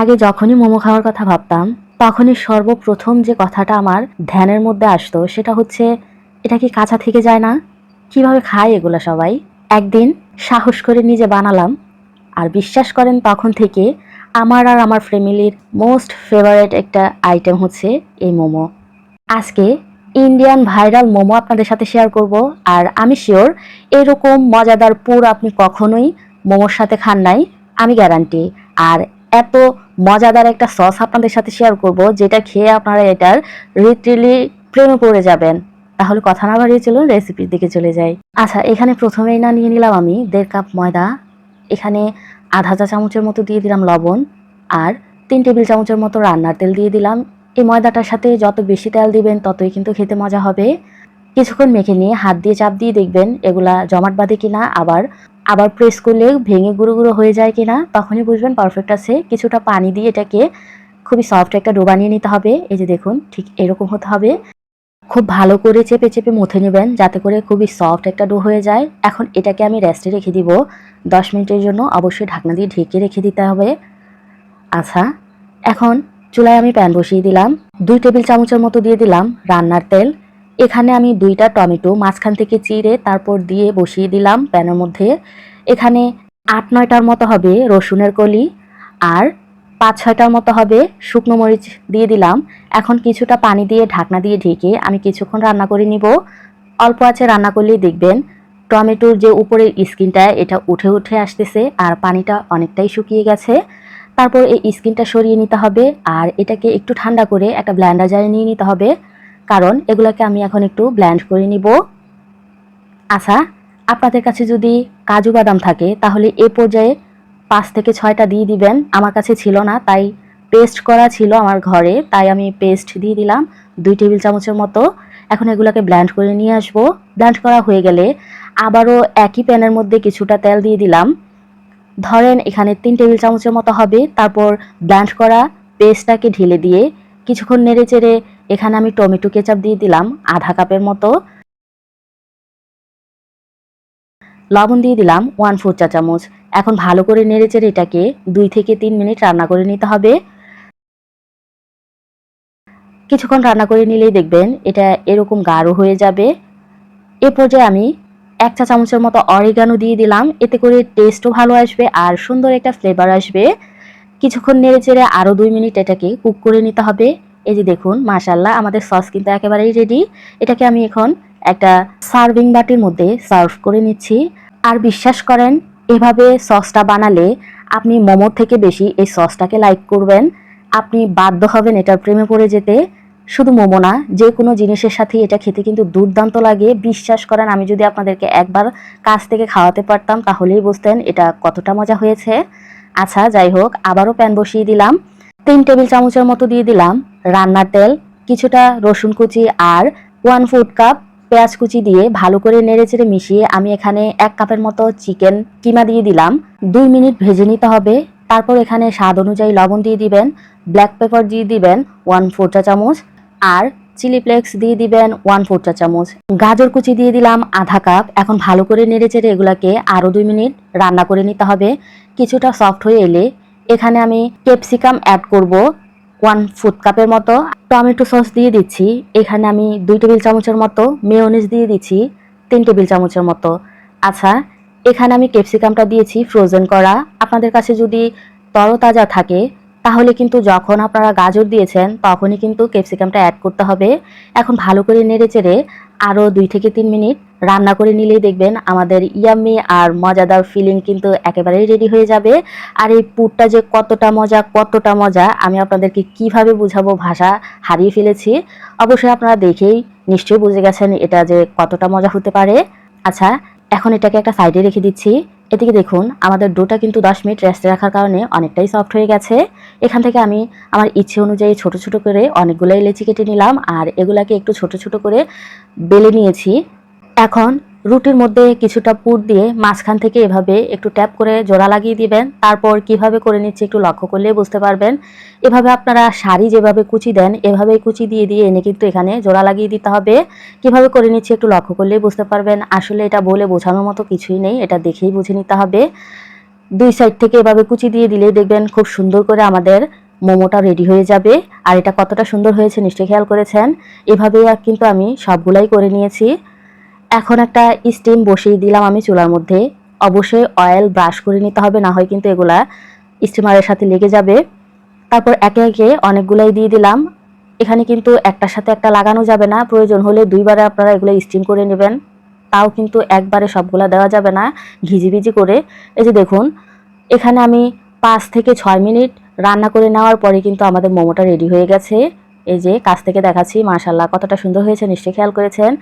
আগে যখনই মোমো খাওয়ার কথা ভাবতাম, তখনই সর্বপ্রথম যে কথাটা আমার ধ্যানের মধ্যে আসতো সেটা হচ্ছে, এটা কি কাঁচা থেকে যায় না? কীভাবে খায় এগুলো সবাই? একদিন সাহস করে নিজে বানালাম, আর বিশ্বাস করেন তখন থেকে আমার আর আমার ফ্যামিলির মোস্ট ফেভারিট একটা আইটেম হচ্ছে এই মোমো। আজকে ইন্ডিয়ান ভাইরাল মোমো আপনাদের সাথে শেয়ার করব, আর আমি শিওর এরকম মজাদার পুর আপনি কখনোই মোমোর সাথে খান নাই, আমি গ্যারান্টি। আর এত মজাদার একটা সস আপনাদের সাথে শেয়ার করব, যেটা খেয়ে আপনারা এটার লিটারেলি প্রেমে পড়ে যাবেন। তাহলে কথা না বাড়িয়ে চলুন রেসিপির দিকে চলে যাই। আচ্ছা এখানে প্রথমেই না নিয়ে নিলাম আমি দেড় কাপ ময়দা, এখানে আধা চা চামচের মতো দিয়ে দিলাম লবণ, আর তিন টেবিল চামচের মতো রান্নার তেল দিয়ে দিলাম। এই ময়দাটার সাথে যত বেশি তেল দিবেন, ততই কিন্তু খেতে মজা হবে। কিছুক্ষণ মেখে নিয়ে হাত দিয়ে চাপ দিয়ে দেখবেন এগুলা জমাট বাঁধে কিনা, আবার আবার প্রেস করলে ভেঙে গুঁড়ো গুঁড়ো হয়ে যায় কিনা, তখনই বুঝবেন পারফেক্ট আছে। কিছুটা পানি দিয়ে এটাকে খুবই সফট একটা ডো বানিয়ে নিতে হবে। এই যে দেখুন, ঠিক এরকম হতে হবে। খুব ভালো করে চেপে চেপে মুথে নেবেন, যাতে করে খুবই সফট একটা ডো হয়ে যায়। এখন এটাকে আমি রেস্টে রেখে দিব। দশ মিনিটের জন্য অবশ্যই ঢাকনা দিয়ে ঢেকে রেখে দিতে হবে। আচ্ছা এখন চুলায় আমি প্যান বসিয়ে দিলাম। দুই টেবিল চামচের মতো দিয়ে দিলাম রান্নার তেল। এখানে আমি দুইটা টমেটো মাঝখান থেকে চিড়ে তারপর দিয়ে বসিয়ে দিলাম প্যানের মধ্যে। এখানে আট নয়টার মতো হবে রসুনের কলি আর পাঁচ ছয়টার মতো হবে শুকনো মরিচ দিয়ে দিলাম। এখন কিছুটা পানি দিয়ে ঢাকনা দিয়ে ঢেকে আমি কিছুক্ষণ রান্না করে নিব। অল্প আছে রান্না করলেই দেখবেন টমেটোর যে উপরের স্কিনটা, এটা উঠে উঠে আসতেছে আর পানিটা অনেকটাই শুকিয়ে গেছে। তারপর এই স্কিনটা সরিয়ে নিতে হবে আর এটাকে একটু ঠান্ডা করে একটা ব্ল্যান্ডার জারে নিয়ে নিতে হবে। কারণ এগুলোকে আমি এখন একটু ব্ল্যান্ড করে নিব। আচ্ছা আপনাদের কাছে যদি কাজু বাদাম থাকে, তাহলে এ পর্যায়ে পাঁচ থেকে ছয়টা দিয়ে দিবেন। আমার কাছে ছিল না, তাই পেস্ট করা ছিল আমার ঘরে, তাই আমি পেস্ট দিয়ে দিলাম দুই টেবিল চামচের মতো। এখন এগুলোকে ব্ল্যান্ড করে নিয়ে আসব। ব্ল্যান্ড করা হয়ে গেলে আবারও একই প্যানের মধ্যে কিছুটা তেল দিয়ে দিলাম। ধরেন এখানে তিন টেবিল চামচের মতো হবে। তারপর ব্ল্যান্ড করা পেস্টটাকে ঢেলে দিয়ে কিছুক্ষণ নেড়ে চেড়ে এখানে আমি টমেটো কেচাপ দিয়ে দিলাম, আধা কাপের মতো। লবণ দিয়ে দিলাম ওয়ান ফোর চা চামচ। এখন ভালো করে নেড়ে চেড়ে এটাকে দুই থেকে তিন মিনিট রান্না করে নিতে হবে। কিছুক্ষণ রান্না করে নিলেই দেখবেন এটা এরকম গাঢ় হয়ে যাবে। এ পর্যায়ে আমি এক চা চামচের মতো অরিগানো দিয়ে দিলাম, এতে করে টেস্টও ভালো আসবে আর সুন্দর একটা ফ্লেভার আসবে। কিছুক্ষণ নেড়ে চেড়ে আরও দুই মিনিট এটাকে কুক করে নিতে হবে। এই যে দেখুন মাশাল্লাহ আমাদের সস কিন্তু একেবারেই রেডি এটাকে আমি এখন একটা সার্ভিং বাটির মধ্যে সার্ভ করে নিচ্ছি। আর বিশ্বাস করেন, এভাবে সসটা বানালে আপনি মোমোর থেকে বেশি এই সসটাকে লাইক করবেন। আপনি বাধ্য হবেন এটার প্রেমে পড়ে যেতে। শুধু মোমো না, যে কোনো জিনিসের সাথে এটা খেতে কিন্তু দুর্দান্ত লাগে। বিশ্বাস করেন, আমি যদি আপনাদেরকে একবার কাছ থেকে খাওয়াতে পারতাম, তাহলেই বুঝতেন এটা কতটা মজা হয়েছে। আচ্ছা যাই হোক, আবারও প্যান বসিয়ে দিলাম। তিন টেবিল চামচের মতো দিয়ে দিলাম রান্নার তেল, কিছুটা রসুন কুচি আর ওয়ান ফুড কাপ পেঁয়াজ কুচি দিয়ে ভালো করে নেড়ে চেড়ে মিশিয়ে আমি এখানে এক কাপের মতো চিকেন কিমা দিয়ে দিলাম। দুই মিনিট ভেজে নিতে হবে, তারপর এখানে স্বাদ অনুযায়ী লবণ দিয়ে দিবেন ব্ল্যাক পেপার দিয়ে দিবেন ওয়ান ফোর চা চামচ আর চিলি ফ্লেক্স দিয়ে দিবেন ওয়ান ফোর চা চামচ। গাজর কুচি দিয়ে দিলাম আধা কাপ এখন ভালো করে নেড়ে চেড়ে এগুলাকে আরও দুই মিনিট রান্না করে নিতে হবে। কিছুটা সফট হয়ে এলে এখানে আমি ক্যাপসিকাম অ্যাড করব ওয়ান ফুড কাপের মতো। টমেটো সস দিয়ে দিচ্ছি। এখানে আমি দুই টেবিল চামচের মতো মেয়োনিজ দিয়ে দিচ্ছি, তিন টেবিল চামচের মতো। আচ্ছা এখানে আমি ক্যাপসিকামটা দিয়েছি ফ্রোজেন করা। আপনাদের কাছে যদি তরতাজা থাকে, তাহলে কিন্তু যখন আপনারা গাজর দিয়েছেন, তখনই কিন্তু ক্যাপসিকামটা অ্যাড করতে হবে। এখন ভালো করে নেড়ে চেড়ে আরও দুই থেকে তিন মিনিট রান্না করে নিলেই দেখবেন আমাদের ইয়াম্মি আর মজাদার ফিলিং কিন্তু একেবারেই রেডি হয়ে যাবে। আর এই পুরটা যে কতটা মজা কতটা মজা, আমি আপনাদেরকে কীভাবে বুঝাবো ভাষা হারিয়ে ফেলেছি, অবশ্যই আপনারা দেখেই নিশ্চয়ই বুঝে গেছেন এটা যে কতটা মজা হতে পারে। আচ্ছা এখন এটাকে একটা সাইডে রেখে দিচ্ছি। এদিকে দেখুন, আমাদের ডোটা কিন্তু দশ মিনিট রেস্টে রাখার কারণে অনেকটাই সফট হয়ে গেছে। এখান থেকে আমি আমার ইচ্ছে অনুযায়ী ছোট ছোট করে অনেকগুলোই লেচি কেটে নিলাম, আর এগুলাকে একটু ছোট ছোট করে বেলে নিয়েছি। এখন রুটির মধ্যে কিছুটা পুর দিয়ে মাঝখান থেকে এভাবে একটু ট্যাপ করে জোড়া লাগিয়ে দিবেন। তারপর কীভাবে করে নিচ্ছি একটু লক্ষ্য করলে বুঝতে পারবেন। এভাবে আপনারা শাড়ি যেভাবে কুচি দেন, এভাবেই কুচি দিয়ে দিয়ে এনে কিন্তু এখানে জোড়া লাগিয়ে দিতে হবে। কীভাবে করে নিচ্ছি একটু লক্ষ্য করলেই বুঝতে পারবেন। আসলে এটা বলে বোঝানোর মতো কিছুই নেই, এটা দেখেই বুঝে নিতে হবে। দুই সাইড থেকে এভাবে কুচি দিয়ে দিলেই দেখবেন খুব সুন্দর করে আমাদের মোমোটা রেডি হয়ে যাবে। আর এটা কতটা সুন্দর হয়েছে নিশ্চয়ই খেয়াল করেছেন। এভাবে কিন্তু আমি সবগুলাই করে নিয়েছি। এখন একটা স্টিম বসিয়ে দিলাম আমি চুলার মধ্যে। অবশ্যই অয়েল ব্রাশ করে নিতে হবে, না হয় কিন্তু এগুলা স্টিমারের সাথে লেগে যাবে। তারপর একে একে অনেকগুলাই দিয়ে দিলাম। এখানে কিন্তু একটার সাথে একটা লাগানো যাবে না, প্রয়োজন হলে দুইবারে আপনারা এগুলো স্টিম করে নেবেন। তাও কিন্তু একবারে সবগুলা দেওয়া যাবে না ঘিজিবিজি করে। এই যে দেখুন, এখানে আমি পাঁচ থেকে ছয় মিনিট রান্না করে নেওয়ার পরে কিন্তু আমাদের মোমোটা রেডি হয়ে গেছে। এই যে কাছ থেকে দেখাচ্ছি মাশাল্লাহ কতটা সুন্দর হয়েছে, নিশ্চয়ই খেয়াল করেছেন।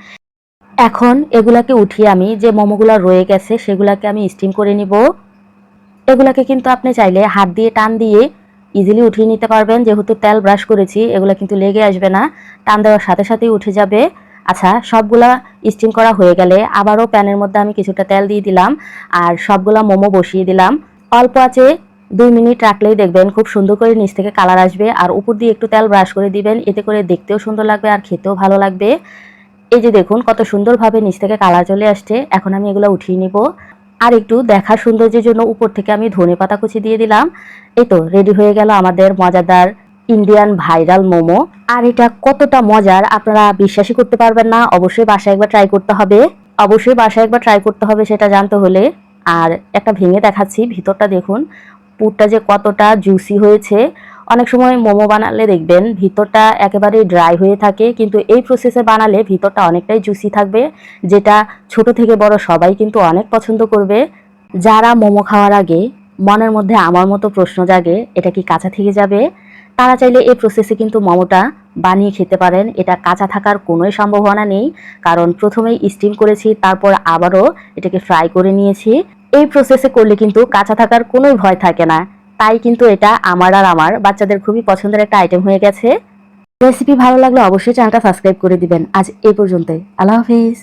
এখন এগুলাকে উঠিয়ে আমি যে মোমোগুলো রয়ে গেছে সেগুলাকে আমি স্টিম করে নিব। এগুলাকে কিন্তু আপনি চাইলে হাত দিয়ে টান দিয়ে ইজিলি উঠিয়ে নিতে পারবেন। যেহেতু তেল ব্রাশ করেছি, এগুলো কিন্তু লেগে আসবে না, টান দেওয়ার সাথে সাথেই উঠে যাবে। আচ্ছা সবগুলা স্টিম করা হয়ে গেলে আবারও প্যানের মধ্যে আমি কিছুটা তেল দিয়ে দিলাম আর সবগুলা মোমো বসিয়ে দিলাম। অল্প আছে, দুই মিনিট রাখলেই দেখবেন খুব সুন্দর করে নিচ থেকে কালার আসবে। আর উপর দিয়ে একটু তেল ব্রাশ করে দিবেন, এতে করে দেখতেও সুন্দর লাগবে আর খেতেও ভালো লাগবে। এই যে দেখুন, কত সুন্দরভাবে নিচ থেকে কালার চলে আসছে। এখন আমি এগুলো উঠিয়ে নিব। আর একটু দেখার সৌন্দর্যের জন্য উপর থেকে আমি ধনে পাতা কুচি দিয়ে দিলাম। এই তো রেডি হয়ে গেল আমাদের মজাদার ইন্ডিয়ান ভাইরাল মোমো। আর এটা কতটা মজার, আপনারা বিশ্বাসই করতে পারবেন না। অবশ্যই বাসায় একবার ট্রাই করতে হবে। অবশ্যই বাসায় একবার ট্রাই করতে হবে সেটা জানতে হলে। আর একটা ভেঙে দেখাচ্ছি, ভিতরটা দেখুন। পুরটা যে কতটা জুসি হয়েছে। অনেক সময় মোমো বানালে দেখবেন ভিতরটা একেবারে ড্রাই হয়ে থাকে, কিন্তু এই প্রসেসে বানালে ভিতরটা অনেকটাই জুসি থাকবে, যেটা ছোট থেকে বড় সবাই কিন্তু অনেক পছন্দ করবে। যারা মোমো খাওয়ার আগে মনের মধ্যে আমার মতো প্রশ্ন জাগে, এটা কি কাঁচা থেকে যাবে? তারা চাইলে এই প্রসেসে কিন্তু মোমোটা বানিয়ে খেতে পারেন, এটা কাঁচা থাকার কোনোই সম্ভাবনা নেই, কারণ প্রথমেই স্টিম করেছি, তারপর আবারও এটাকে ফ্রাই করে নিয়েছি। এই প্রসেসে করলে কিন্তু কাঁচা থাকার কোনোই ভয় থাকে না। তাই কিন্তু এটা আমার আর আমার বাচ্চাদের খুবই পছন্দের একটা আইটেম হয়ে গেছে। রেসিপি ভালো লাগলে অবশ্যই চ্যানেলটা সাবস্ক্রাইব করে দিবেন। আজ এই পর্যন্তই। আল্লাহ হাফিজ।